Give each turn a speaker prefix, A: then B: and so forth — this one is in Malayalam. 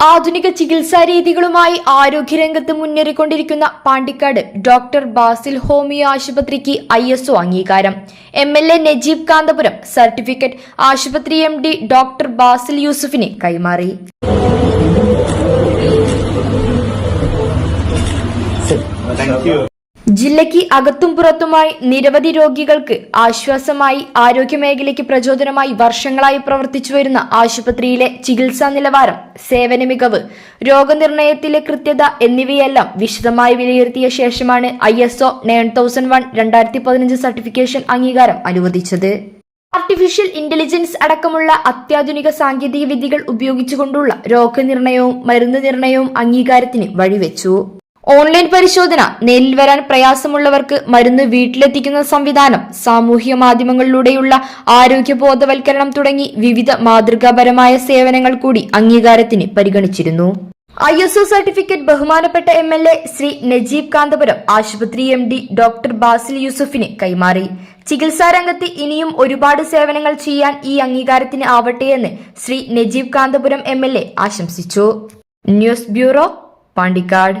A: ആധുനിക ചികിത്സാ രീതികളുമായി ആരോഗ്യരംഗത്ത് മുന്നേറിക്കൊണ്ടിരിക്കുന്ന പാണ്ടിക്കാട് ഡോക്ടർ ബാസിൽ ഹോമിയോ ആശുപത്രിക്ക് ഐ എസ് ഒ അംഗീകാരം M L A Najeeb Kanthapuram certificate ആശുപത്രി എം ഡി ഡോക്ടർ ബാസിൽ യൂസുഫിന് കൈമാറി. ജില്ലയ്ക്ക് അകത്തും പുറത്തുമായി നിരവധി രോഗികൾക്ക് ആശ്വാസമായി ആരോഗ്യമേഖലയ്ക്ക് പ്രചോദനമായി വർഷങ്ങളായി പ്രവർത്തിച്ചു വരുന്ന ആശുപത്രിയിലെ ചികിത്സാ നിലവാരം സേവന മികവ് രോഗനിർണയത്തിലെ കൃത്യത എന്നിവയെല്ലാം വിശദമായി വിലയിരുത്തിയ ശേഷമാണ് I S O nine thousand one രണ്ടായിരത്തി പതിനഞ്ച് സർട്ടിഫിക്കേഷൻ അംഗീകാരം അനുവദിച്ചത്. ആർട്ടിഫിഷ്യൽ ഇന്റലിജൻസ് അടക്കമുള്ള അത്യാധുനിക സാങ്കേതിക വിദ്യകൾ ഉപയോഗിച്ചുകൊണ്ടുള്ള രോഗനിർണയവും മരുന്ന് നിർണയവും അംഗീകാരത്തിന് വഴിവെച്ചു. ഓൺലൈൻ പരിശോധന നേരിൽ വരാൻ പ്രയാസമുള്ളവർക്ക് മരുന്ന് വീട്ടിലെത്തിക്കുന്ന സംവിധാനം സാമൂഹ്യ മാധ്യമങ്ങളിലൂടെയുള്ള ആരോഗ്യ ബോധവൽക്കരണം തുടങ്ങി വിവിധ മാതൃകാപരമായ സേവനങ്ങൾ കൂടി അംഗീകാരത്തിന് പരിഗണിച്ചിരുന്നു. ഐ എസ് ഒ സർട്ടിഫിക്കറ്റ് ബഹുമാനപ്പെട്ട M L A Shri Najeeb Kanthapuram ആശുപത്രി എം ഡി ഡോക്ടർ ബാസിൽ യൂസഫിന് കൈമാറി. ചികിത്സാ രംഗത്ത് ഇനിയും ഒരുപാട് സേവനങ്ങൾ ചെയ്യാൻ ഈ അംഗീകാരത്തിന് ആവട്ടെയെന്ന് ശ്രീ നജീബ് കാന്തപുരം എം ആശംസിച്ചു. News bureau Pandikkad.